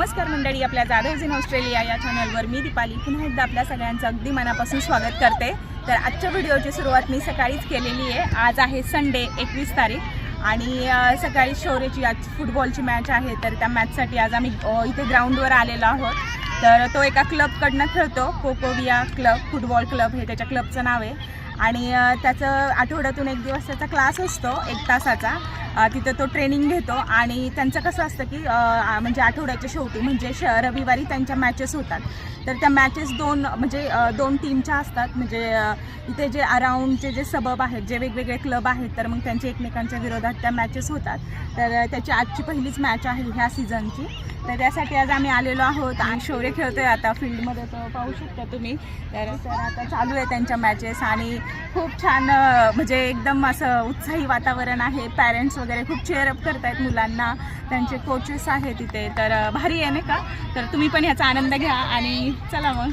नमस्कार मंडळी आपल्या जाधव इन ऑस्ट्रेलिया या चॅनलवर मी दीपाली. पुन्हा एकदा आपल्या सगळ्यांचं अगदी मनापासून स्वागत करते. तर आजच्या व्हिडिओची सुरुवात मी सकाळीच केलेली आहे. आज आहे संडे एकवीस तारीख. आणि सकाळी शौर्यची आज फुटबॉलची मॅच आहे. तर त्या मॅचसाठी आज आम्ही इथे ग्राउंडवर आलेलो आहोत. तर तो एका क्लबकडनं खेळतो कोकोविया क्लब फुटबॉल क्लब हे त्याच्या क्लबचं नाव आहे. आणि त्याचं आठवड्यातून एक दिवस त्याचा क्लास असतो एक तासाचा. तिथं तो ट्रेनिंग घेतो आणि त्यांचं कसं असतं की म्हणजे आठवड्याच्या शेवटी म्हणजे श रविवारी त्यांच्या मॅचेस होतात. तर त्या मॅचेस दोन म्हणजे दोन टीमच्या असतात. म्हणजे इथे जे अराऊंडचे जे सबब आहेत जे वेगवेगळे क्लब आहेत तर मग त्यांचे एकमेकांच्या विरोधात त्या मॅचेस होतात. तर त्याची आजची पहिलीच मॅच आहे ह्या सीझनची तर त्यासाठी आज आम्ही आलेलो आहोत आणि शौर्य खेळतोय आता. फील्डमध्ये तर पाहू शकता तुम्ही. तर आता चालू आहे त्यांच्या मॅचेस आणि खूप छान म्हणजे एकदम असं उत्साही वातावरण आहे. पॅरेंट्स वगैरे खूप चेअरअप करतायत मुलांना. त्यांचे कोचेस आहेत तिथे तर भारी आहे नाही का? तर तुम्ही पण ह्याचा आनंद घ्या आणि चला मग.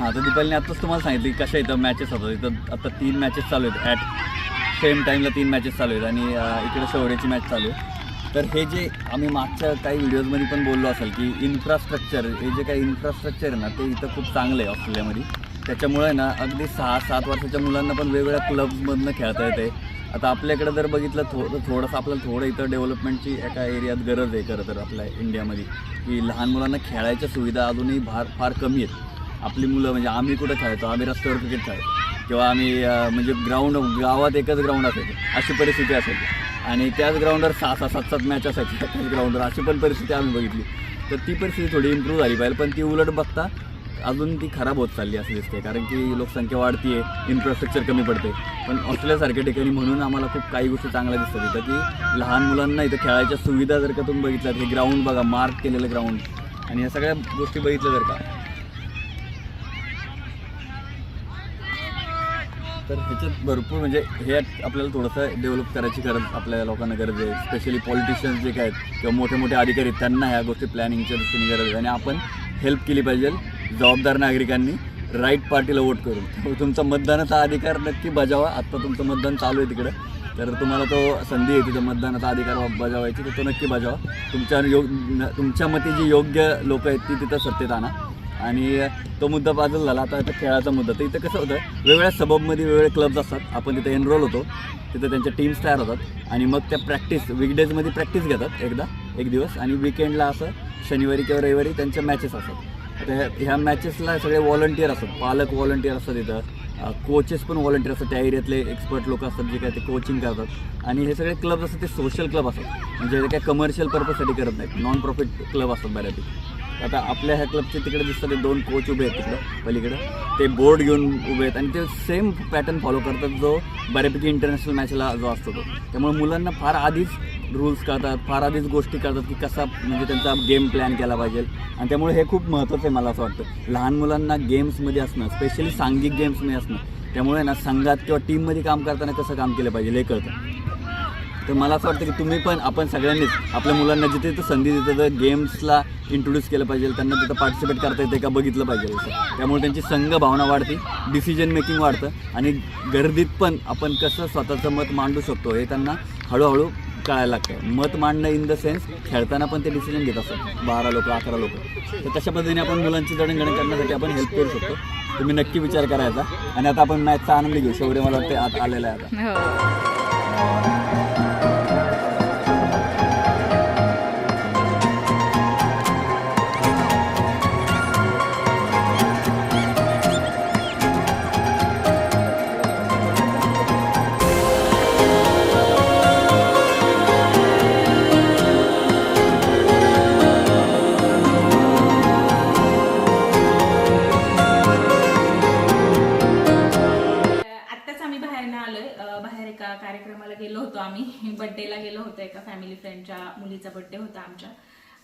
हां तर दीपालीने आत्ताच तुम्हाला सांगितलं कशा इथं मॅचेस होतात. इथं आता तीन मॅचेस चालू आहेत. ॲट सेम टाईमला तीन मॅचेस चालू आहेत. आणि इकडे शेवड्याची मॅच चालू आहे. तर हे जे आम्ही मागच्या काही व्हिडिओजमध्ये पण बोललो असेल की इन्फ्रास्ट्रक्चर हे जे काही इन्फ्रास्ट्रक्चर आहे ना ते इथं खूप चांगलं आहे ऑस्ट्रेलियामध्ये. त्याच्यामुळे ना अगदी सहा सात वर्षाच्या मुलांना पण वेगवेगळ्या क्लब्समधनं खेळता येते. आता आपल्याकडे जर बघितलं थोडं थोडंसं आपल्याला थोडं इथं डेव्हलपमेंटची एका एरियात गरज आहे खरं तर आपल्या इंडियामध्ये. की लहान मुलांना खेळायच्या सुविधा अजूनही फार फार कमी आहेत. आपली मुलं म्हणजे आम्ही कुठं खेळतो आम्ही रस्त्यावर क्रिकेट खेळतो किंवा आम्ही म्हणजे ग्राउंड गावात एकच ग्राउंड असायचे. अशी परिस्थिती असायची. आणि त्याच ग्राउंडवर सहा सहा सात सात मॅच असायची. त्याच ग्राउंडवर अशी पण परिस्थिती आम्ही बघितली. तर ती परिस्थिती थोडी इम्प्रूव्ह झाली पाहिजे. पण ती उलट बघता अजून ती खराब होत चालली असं दिसते कारण की लोकसंख्या वाढतीये इन्फ्रास्ट्रक्चर कमी पडते पण ऑस्ट्रेलियासारख्या ठिकाणी म्हणून आम्हाला खूप काही गोष्टी चांगल्या दिसतात. इथं की लहान मुलांना इथं खेळायच्या सुविधा जर का तुम्ही बघितल्यात हे ग्राउंड बघा मार्क केलेलं ग्राउंड आणि या सगळ्या गोष्टी बघितल्या जर का. तर ह्याच्यात भरपूर म्हणजे हे आपल्याला थोडंसं डेव्हलप करायची गरज आपल्या लोकांना गरज आहे. स्पेशली पॉलिटिशियन्स जे काय आहेत किंवा मोठे मोठे अधिकारी आहेत, त्यांना ह्या गोष्टी प्लॅनिंगच्या दृष्टीने गरज आहे. आणि आपण हेल्प केली पाहिजे. जबाबदार नागरिकांनी राईट पार्टीला वोट करून. तुमचा मतदानाचा अधिकार नक्की बजावा. आत्ता तुमचं मतदान चालू आहे तिकडं. तर तुम्हाला तो संधी आहे तिथं मतदानाचा अधिकार बजावायची तर तो नक्की बजावा. तुमच्या योग न- तुमच्या मते जी योग्य लोक आहेत ती तिथं सत्तेत आणा. आणि तो मुद्दा बाजूला झाला. आता आता खेळाचा मुद्दा. तर इथं कसं होतं वेगवेगळ्या सबबमध्ये वेगवेगळे क्लब्स असतात. आपण तिथे एनरोल होतो. तिथं त्यांच्या टीम्स तयार होतात. आणि मग त्या प्रॅक्टिस वीकडेजमध्ये प्रॅक्टिस घेतात एकदा एक दिवस. आणि विकेंडला असं शनिवारी किंवा रविवारी त्यांच्या मॅचेस असतात. त्या ह्या- मॅचेसला सगळे व्हॉलंटियर असतात. पालक व्हॉलंटियर असतात इथं. कोचेस पण व्हॉलंटियर असतात. त्या एरियातले एक्सपर्ट लोक असतात जे काय ते कोचिंग करतात. आणि हे सगळे क्लब असतात ते सोशल क्लब असतात. म्हणजे ते काय कमर्शियल पर्पजसाठी करत नाहीत. नॉन प्रॉफिट क्लब असतात बऱ्यापैकी. आता आपल्या ह्या क्लबचे तिकडे दिसतात ते दोन कोच उभे आहेत तिकडं पलीकडे. ते बोर्ड घेऊन उभे आहेत. आणि ते सेम पॅटर्न फॉलो करतात जो बऱ्यापैकी इंटरनॅशनल मॅचला जो असतो तो. त्यामुळे मुलांना फार आधीच रूल्स करतात फार आधीच गोष्टी करतात की कसा म्हणजे त्यांचा गेम प्लॅन केला पाहिजे. आणि त्यामुळे हे खूप महत्त्वाचं आहे मला असं वाटतं. लहान मुलांना गेम्समध्ये असणं स्पेशली सांघिक गेम्समध्ये असणं त्यामुळे ना संघात किंवा टीममध्ये काम करताना कसं काम केलं पाहिजे हे कळतं. तर मला असं वाटतं की तुम्ही पण आपण सगळ्यांनीच आपल्या मुलांना जिथे तिथं संधी देतं तर गेम्सला इंट्रोड्यूस केलं पाहिजे त्यांना तिथं पार्टिसिपेट करता येते का बघितलं पाहिजे. असं त्यामुळे त्यांची संघ भावना वाढते डिसिजन मेकिंग वाढतं आणि गर्दीत पण आपण कसं स्वतःचं मत मांडू शकतो हे त्यांना हळूहळू कळायला लागतं मत मांडणं इन द सेन्स खेळताना पण ते डिसिजन घेत असतात. बारा लोक अकरा लोक. तर तशा पद्धतीने आपण मुलांची जडणघडण करण्यासाठी आपण हेल्प करू शकतो. तुम्ही नक्की विचार करायचा. आणि आता आपण मॅचचा आनंद घेऊ. शेवटी मला वाटते आत आलेला आहे आता. हो. एका कार्यक्रमाला गेलो होतो आम्ही. बड्डेला गेलो होतो एका फॅमिली फ्रेंडच्या मुलीचा बर्थडे होता आमच्या.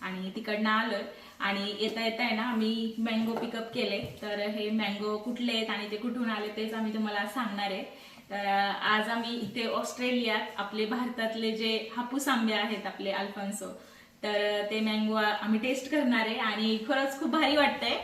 आणि तिकडनं आलोय. आणि येता येता आहे ना आम्ही मँगो पिकअप केले. तर हे मँगो कुठले आहेत आणि ते कुठून आले तेच आम्ही तुम्हाला सांगणार आहे. तर आज आम्ही इथे ऑस्ट्रेलियात आपले भारतातले जे हापूस आंबे आहेत आपले अल्फान्सो तर ते मँगो आम्ही टेस्ट करणार आहे. आणि खरंच खूप भारी वाटतंय.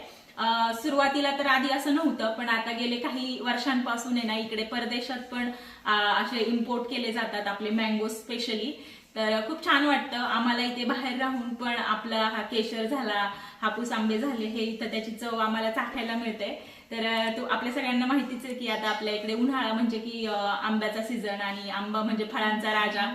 सुरुवातीला तर आधी असं नव्हतं पण आता गेले काही वर्षांपासून आहे ना इकडे परदेशात पण असे इम्पोर्ट केले जातात आपले मँगो स्पेशली तर खूप छान वाटतं. आम्हाला इथे बाहेर राहून पण आपला हा केशर झाला हापूस आंबे झाले हे इथं त्याची चव आम्हाला चाखायला मिळते. तर तो आपल्या सगळ्यांना माहितीच आहे की आता आपल्या इकडे उन्हाळा म्हणजे की आंब्याचा सीझन आणि आंबा म्हणजे फळांचा राजा.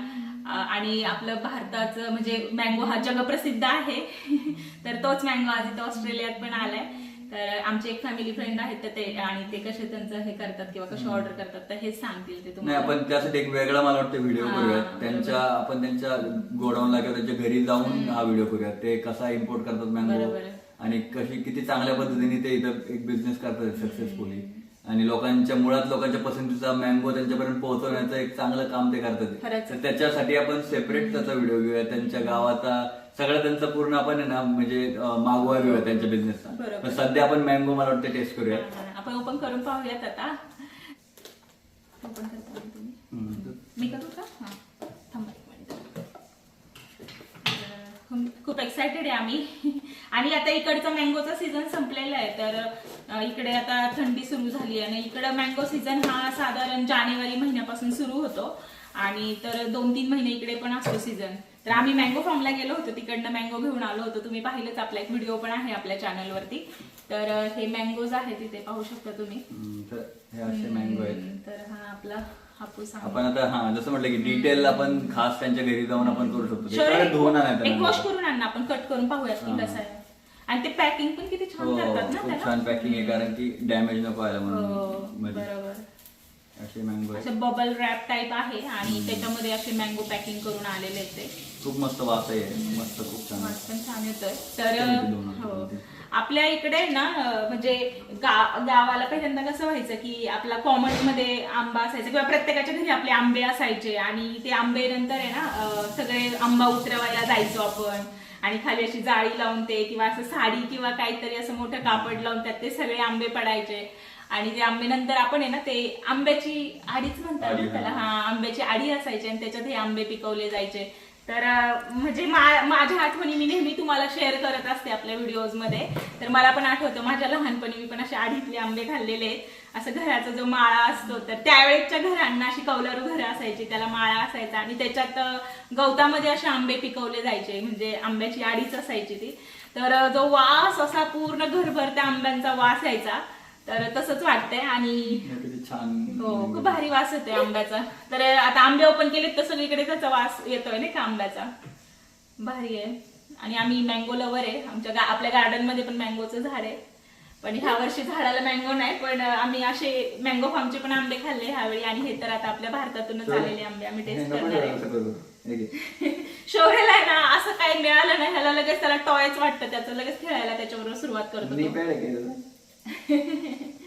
आणि आपलं भारताचं म्हणजे मँगो हा जगप्रसिद्ध आहे. तर तोच मँगो आज इथं ऑस्ट्रेलियात पण आलाय. तर आमचे एक फॅमिली फ्रेंड आहेत तर ते आणि ते कसे त्यांचं हे करतात किंवा कसे ऑर्डर करतात तर हेच सांगतील ते नाही तुम्हाला आपण त्यासाठी एक वेगळा मला वाटतं व्हिडिओ हा, करूयात. बरोबर. त्यांच्या आपण त्यांच्या गोडाऊनला किंवा त्यांच्या घरी जाऊन हा व्हिडिओ करूयात. ते कसा इम्पोर्ट करतात मँगो बरोबर. आणि कशी किती चांगल्या पद्धतीने ते इथं एक बिझनेस करतात सक्सेसफुली आणि लोकांच्या मुळात लोकांच्या पसंतीचा मँगो त्यांच्यापर्यंत पोहोचवण्याचं एक चांगलं काम ते करतात. खरंच. तर त्याच्यासाठी आपण सेपरेट त्याचा व्हिडिओ घेऊया त्यांच्या गावाचा सगळं त्यांचं पूर्ण आपण आहे ना म्हणजे अं, मागोवा घेऊया त्यांच्या बिझनेसचा बरोबर. पण सध्या आपण मँगो मला वाटतं टेस्ट करूया आपण ओपन करून पाहूयात आता. ओपन करता का तुम्ही. हम्म. मी करू का? हा. थांबा एक मिनिट तर, खूप- खूप एक्सायटेड आहे आम्ही. आणि आता इकडचा मँगोचा सीझन संपलेला आहे. तर अ, इकडे आता थंडी सुरू झाली आहे. आणि इकडे मँगो सीझन हा साधारण जानेवारी महिन्यापासून सुरू होतो. आणि तर दोन तीन महिने इकडे पण असतो सीझन तर आम्ही मँगो फार्मला गेलो होतो. तिकडनं मँगो घेऊन आलो होतो. तुम्ही पाहिलंच आपला एक व्हिडिओ पण आहे आपल्या चॅनलवरती तर हे मँगोज आहे तिथे पाहू शकता तुम्ही. तर हे असे मँगो आहेत. हम्म, तर हा आपला हापूस आहे. आपण आता हा जसं म्हटलं की डिटेल आपण खास त्यांच्या घरी जाऊन आपण करू शकतो. ते शोरे, सगळं धुवून आणायचं एक वॉश. करून आण ना आपण कट करून पाहूयात की हा. कसं आहे. आणि ते पॅकिंग पण किती छान हो करतात ना खूप त्याला. छान पॅकिंग आहे कारण की डॅमेज नको व्हायला हो म्हणून मध्ये. बरोबर. असे मँगो असं बबल रॅप टाईप आहे आणि त्याच्यामध्ये असे मँगो पॅकिंग करून आलेले आहेत ते. खूप मस्त वास आहे मस्त खूप छान वास पण छान येतोय. तर हो? आपल्या इकडे ना अं, म्हणजे गा- गावाला पहिल्यांदा कसं व्हायचं की आपला कॉमनमध्ये आंबा असायचा किंवा प्रत्येकाच्या घरी आपले आंबे असायचे आणि ते आंबे नंतर आहे ना अं, सगळे आंबा उतरवायला जायचो आपण. आणि खाली अशी जाळी लावून ते किंवा असं साडी किंवा काहीतरी असं मोठं कापड लावून त्यात ते सगळे आंबे पडायचे. आणि ते आंबे नंतर आपण आहे ना ते आंब्याची आडीच म्हणतात ना त्याला. हा. आंब्याची आडी असायची आणि त्याच्यात हे आंबे पिकवले जायचे. तर म्हणजे माझ्या आठवणी मी नेहमी तुम्हाला शेअर करत असते आपल्या व्हिडिओजमध्ये. तर मला पण आठवतं माझ्या लहानपणी मी पण असे आडीतले आंबे खाल्लेले. आहेत असं घराचा जो माळा असतो तर त्यावेळेच्या घरांना अशी कौलारू घरं असायची त्याला माळा असायचा. आणि त्याच्यात गवतामध्ये असे आंबे पिकवले जायचे म्हणजे आंब्याची आडीच असायची ती. तर जो वास असा पूर्ण घरभर त्या आंब्यांचा वास यायचा. तर तसंच वाटतंय आणि हे किती छान. हो खूप भारी वास येतोय आंब्याचा. तर आता आंबे ओपन केलेत तर सगळीकडे त्याचा वास येतोय नाही का आंब्याचा. भारी आहे. आणि आम्ही मँगो लवर आहे. आमच्या गा- आपल्या गार्डनमध्ये पण मँगोचं झाड आहे. पण ह्या वर्षी झाडाला मँगो नाही पण आम्ही असे मँगो फार्मचे पण आंबे खाल्ले ह्यावेळी आणि हे तर आता आपल्या भारतातूनच आलेले आंबे आम्ही टेस्ट करणार आहे. शौर्यला आहे ना असं काही मिळालं नाही. ह्याला लगेच त्याला टॉयच वाटतं. त्याचं लगेच खेळायला त्याच्याबरोबर सुरुवात करतो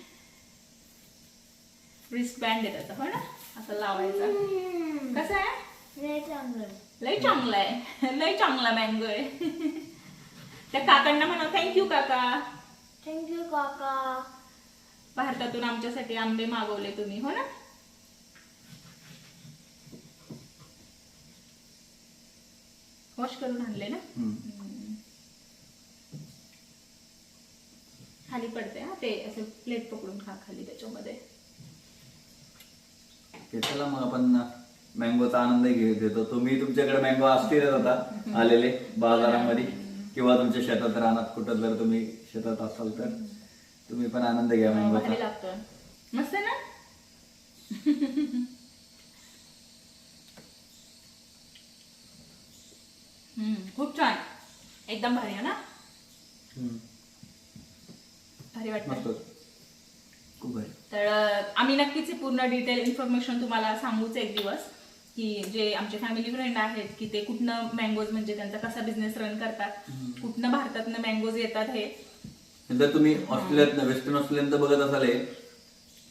रिस्ट बँड आहे त्याचा हो ना? असं लावायचा. कसं आहे? लय चांगला आहे. लय चांगला मँगो आहे. त्या काकांना म्हणा थँक्यू काका. थँक्यू काका. भारतातून आमच्यासाठी आंबे मागवले तुम्ही हो ना? वॉश करून आणले ना? खाली पडते हा ते असं प्लेट पकडून खा खाली त्याच्यामध्ये. ओके, चला मग आपण मँगोचा आनंद घेऊ देतो. तुम्ही तुमच्याकडे मँगो असतीलच आता आलेले बाजारामध्ये. किंवा तुमच्या शेतात रानात कुठं जर तुम्ही शेतात असाल तर तुम्ही पण आनंद घ्या भारी मँगोचा. लागतं. मस्त ना? खूप छान. एकदम भारी आहे ना. भारी वाटतं मस्त. खूप भारी. तर आम्ही नक्कीच पूर्ण डिटेल इन्फॉर्मेशन तुम्हाला सांगूच एक दिवस की जे आमचे फॅमिली फ्रेंड आहेत की ते कुठनं मँगोज म्हणजे त्यांचा कसा बिझनेस रन करतात कुठनं भारतातनं मँगोज येतात हे. जर तुम्ही ऑस्ट्रेलियात वेस्टर्न ऑस्ट्रेलियात बघत असाल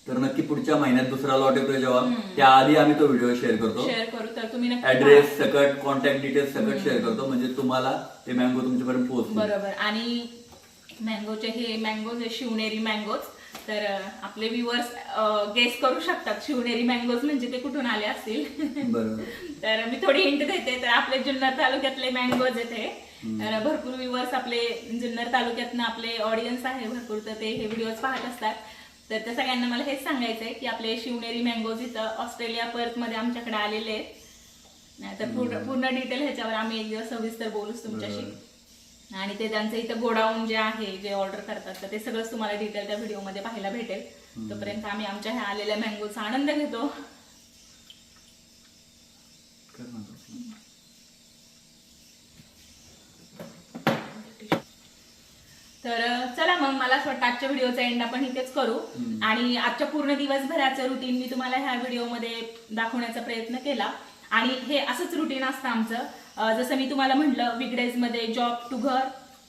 तर नक्की पुढच्या महिन्यात दुसरा लॉट येतोय जेव्हा त्याआधी आम्ही तो व्हिडिओ शेअर करतो. शेअर करू तर तुम्ही ऍड्रेस सकट कॉन्टॅक्ट डिटेल्स सकट शेअर करतो म्हणजे तुम्हाला ते मँगो तुमच्यापर्यंत पोहोचतो बरोबर. आणि मँगोचे हे मँगोज आहे शिवनेरी मँगोज तर आपले व्ह्युअर्स गेस करू शकतात शिवनेरी मँगोज म्हणजे ते कुठून आले असतील. तर मी थोडी हिंट देते. तर आपले जुन्नर तालुक्यातले मँगोज हे. तर भरपूर व्ह्युअर्स आपले जुन्नर तालुक्यातनं आपले ऑडियन्स आहे भरपूर. तर ते हे व्हिडिओज पाहत असतात. तर त्या सगळ्यांना मला हेच सांगायचं आहे की आपले शिवनेरी मँगोज इथं ऑस्ट्रेलिया पर्थमध्ये आमच्याकडे आलेले आहेत. तर पूर्ण पूर्ण डिटेल ह्याच्यावर आम्ही एक दिवस सविस्तर बोलूच तुमच्याशी. आणि ते त्यांचं इथं गोडाऊन जे आहे जे ऑर्डर करतात तर ते सगळंच तुम्हाला डिटेल त्या व्हिडिओमध्ये पाहायला भेटेल. तोपर्यंत आम्ही आमच्या ह्या आलेल्या मँगोचा आनंद घेतो. तर चला मग मला असं वाटतं आजच्या व्हिडिओचा एंड आपण इथेच करू. आणि आजच्या पूर्ण दिवसभराचं रुटीन मी तुम्हाला ह्या व्हिडिओमध्ये दाखवण्याचा प्रयत्न केला. आणि हे असंच रुटीन असतं आमचं. जसं मी तुम्हाला म्हटलं वीकडेजमध्ये जॉब टू घर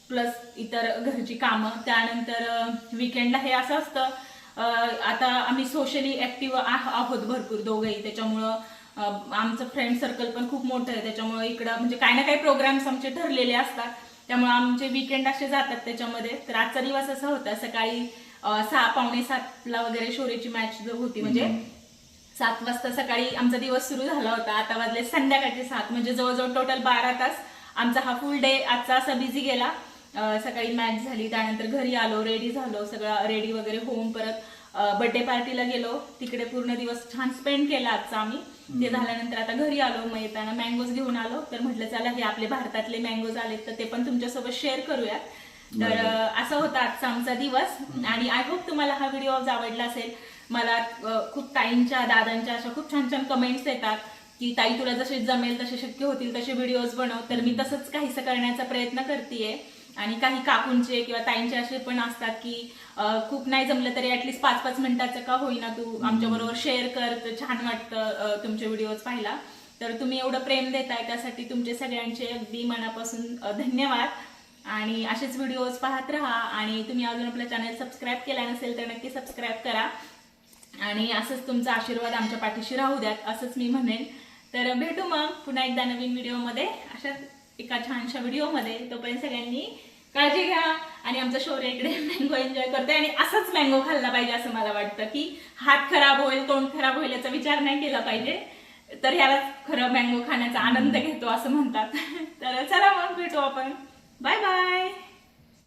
प्लस इतर घरची कामं. त्यानंतर विकेंडला हे असं असतं. आता आम्ही सोशली ऍक्टिव्ह आहोत भरपूर दोघंही. त्याच्यामुळं आमचं फ्रेंड सर्कल पण खूप मोठं आहे. त्याच्यामुळं इकडं म्हणजे काही ना काही प्रोग्राम्स आमचे ठरलेले असतात. त्यामुळे आमचे विकेंड असे जातात त्याच्यामध्ये. तर आजचा दिवस असा होता. सकाळी सहा पावणे सातला वगैरे शोरेची मॅच होती. म्हणजे सात वाजता सकाळी आमचा दिवस सुरू झाला होता. आता वाजले संध्याकाळचे सात. म्हणजे जवळजवळ टोटल बारा तास आमचा हा फुल डे आजचा असा बिझी गेला. सकाळी मॅच झाली त्यानंतर घरी आलो रेडी झालो सगळं रेडी वगैरे होऊन परत बर्थडे पार्टीला गेलो. तिकडे पूर्ण दिवस छान स्पेंड केला आजचा आम्ही. ते झाल्यानंतर आता घरी आलो मग येताना मँगोज घेऊन आलो. तर म्हटलं चला हे आपले भारतातले मँगोज आलेत तर ते पण तुमच्यासोबत शेअर करूया तर असा होता आजचा आमचा दिवस. आणि आय होप तुम्हाला हा व्हिडिओ आवडला असेल. मला खूप ताईंच्या दादांच्या अशा खूप छान छान कमेंट्स येतात की ताई तुला जसे जमेल तसे शक्य होतील तसे व्हिडिओज बनव तर मी तसंच काहीसं करण्याचा प्रयत्न करतेय. आणि काही काकूंचे किंवा ताईंचे असे पण असतात की खूप नाही जमलं तरी ऍटलीस्ट पाच पाच मिनिटाचं का होईना तू आमच्या बरोबर शेअर कर छान वाटतं तुमचे व्हिडिओज पाहायला. तर तुम्ही एवढं प्रेम देताय त्यासाठी तुमचे सगळ्यांचे अगदी मनापासून धन्यवाद. आणि असेच व्हिडिओज पाहत राहा. आणि तुम्ही अजून आपलं चॅनल सबस्क्राईब केला नसेल तर नक्की सबस्क्राईब करा. आणि असंच तुमचा आशीर्वाद आमच्या पाठीशी राहू द्यात असंच मी म्हणेन. तर भेटू मग पुन्हा एकदा नवीन व्हिडिओमध्ये. अशा एका छानशा व्हिडिओमध्ये. तोपर्यंत सगळ्यांनी काळजी घ्या आणि आमचं शौर्य इकडे मँगो एन्जॉय करते आणि असंच मँगो खाल्ला पाहिजे असं मला वाटतं की हात खराब होईल तोंड खराब होईल याचा विचार नाही केला पाहिजे. तर ह्याला खरं मँगो खाण्याचा आनंद घेतो असं म्हणतात. तर चला मग भेटू आपण. Bye bye